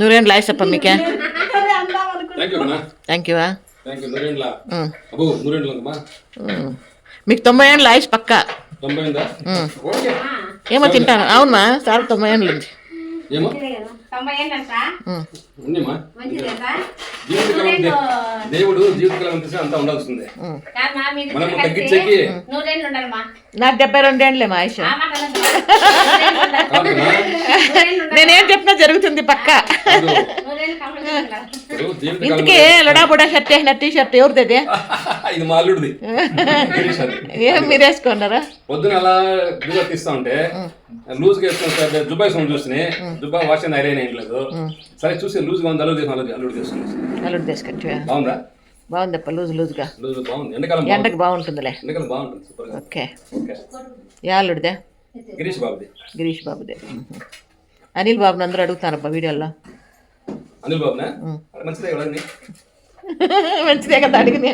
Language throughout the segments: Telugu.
నూరేళ్ళు లాయసప్ప మీకే. థ్యాంక్ యూ మీకు తొంభై ఏళ్ళు లాయస్ పక్క. ఏమో తింటాను. అవునా? సార్ తొంభై ఏళ్ళు ఉంది. ఏమో? తొంభై ఏంటంట? దేవుడు జీవితకాలం అంతా ఉండాల్సిందే. మనం తగ్గించేకి నాకు డెబ్బై రెండేళ్ళే మా ఆయుష. నేనేం చెప్పినా జరుగుతుంది పక్క. ఇంతకీ లడా బుడా షర్ట్ వేసిన టీ షర్ట్ ఎవరిది? ఇది మా అల్లుడిది. ఏం మీరు వేసుకున్నారా పొద్దున అలా తీస్తా ఉంటే లూజ్గా వేసుకుని సార్ దుబాయ్ వాష్ ఐరన్ వేయట్లేదు సరే చూసి లూజ్గా ఉంది అల్లుడు అల్లుడు అల్లుడు బాగుందా? బాగుందప్ప లూజ్ లూజ్గా. లూజ్ బాగుంది. ఎండాకాలం ఎండకు. బాగుంటుందిలే. ఎండాకాలం బాగుంటుంది. ఓకే. ఓకే. యా అల్లుడిదే? గిరీష్ బాబుది. గిరీష్ బాబుదే. అనిల్ బాబుని అందరూ అడుగుతారబ్బా వీడియోలో అనిల్ బాబునా? మంచిదే కదా అది? మంచిదే కదా అడిగింది?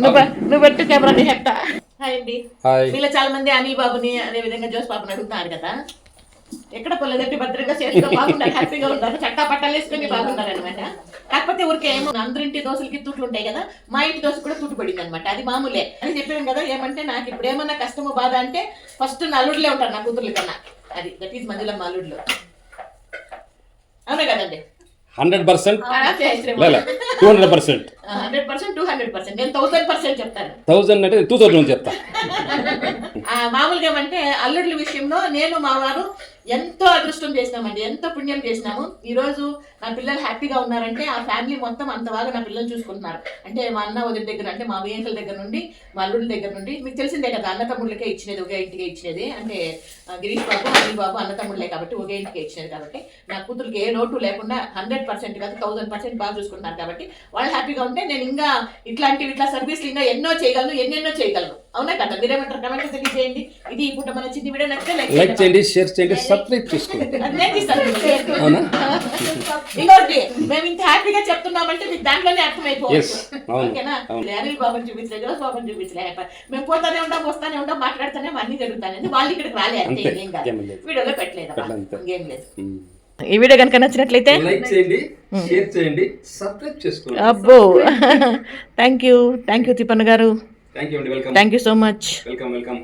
నువ్వు పెట్టు కెమెరా నీ హెట్ట హాయ్ అండి. హాయ్. మీలో చాలా మంది అనిల్ బాబుని అదే విధంగా జోస్ బాబుని అడుగుతున్నారు కదా. ఎక్కడ పొల్లదట్టి భద్రంగా చేస్తూ బాగుంటారు హ్యాపీగా ఉంటారు చట్టా పట్టాలు వేసుకొని బాగుంటారు అనమాట కాకపోతే ఊరికే ఏమో అందరింటి దోశలకి తూట్లు ఉంటాయి కదా మా ఇంటి దోశ కూడా తూటు పడింది అనమాట అది మామూలే. అని చెప్పాను కదా ఏమంటే నాకు ఇప్పుడు ఏమన్నా కష్టము బాధ అంటే ఫస్ట్ నలుడులే ఉంటారు నా కూతుర్ల కన్నా. అది దట్ ఈస్ మంజుల మాలుడులో అవునా కదండి. Hundred percent? Hundred two hundred percent. Percent two hundred percent. నేను థౌసండ్ పర్సెంట్ చెప్తాను. థౌసండ్ అంటే టూ థౌసండ్ చెప్తా. మామూలుగా ఏమంటే అల్లుడుల విషయంలో నేను మా వారు ఎంతో అదృష్టం చేసినామండి ఎంతో పుణ్యం చేసినాము. ఈ రోజు నా పిల్లలు హ్యాపీగా ఉన్నారంటే ఆ ఫ్యామిలీ మొత్తం అంత బాగా నా పిల్లలు చూసుకుంటున్నారు. అంటే మా అన్న వదిలి దగ్గర అంటే మా వేంకల దగ్గర నుండి మా అల్లుడి దగ్గర నుండి మీకు తెలిసిందే కదా అన్న తమ్ముళ్ళకే ఇచ్చినది ఒకే ఇంటికే ఇచ్చినది. అంటే గిరీష్ బాబు అనిల్ బాబు అన్న తమ్ముళ్ళే కాబట్టి ఒకే ఇంటికే ఇచ్చినది కాబట్టి నా కూతురికి ఏ లోటు లేకుండా హండ్రెడ్ పర్సెంట్ కాదు థౌసండ్ పర్సెంట్ బాగా చూసుకుంటున్నారు కాబట్టి వాళ్ళు హ్యాపీగా ఉంటే నేను ఇంకా ఇట్లాంటివి ఇట్లా సర్వీస్లు ఇంకా ఎన్నో చేయగలను ఎన్నెన్నో చేయగలను. అవునా కదా? మీరేమంటారు? కమెంట్ తెలియజేయండి ఇది పూట మన చిన్న వీడియో నచ్చితే లైక్ చేయండి. షేర్ చేయండి సబ్స్క్రైబ్ చేసుకోండి. అవునా? ఇంకోటి మేము ఇంత హ్యాపీగా చెప్తున్నామంటే మీకు దాంట్లోనే అవును. అనిల్ బాబుని చూపించలే జోస్ బాబుని చూపించలే. మేము పోతానే ఉంటాం వస్తానే ఉంటాం మాట్లాడుతానే అన్ని జరుగుతానే వాళ్ళు ఇక్కడికి రాలే అంతే ఏం కాదు. వీడియోలో పెట్టలేదు. ఇంకేం లేదు. ఈ వీడియో కనుక నచ్చినట్లయితే లైక్ చేయండి షేర్ చేయండి సబ్స్క్రైబ్ చేసుకోండి. అబ్బో. Thank you thank you Thippanna గారు. థ్యాంక్ యూ అండి welcome thank you so much welcome welcome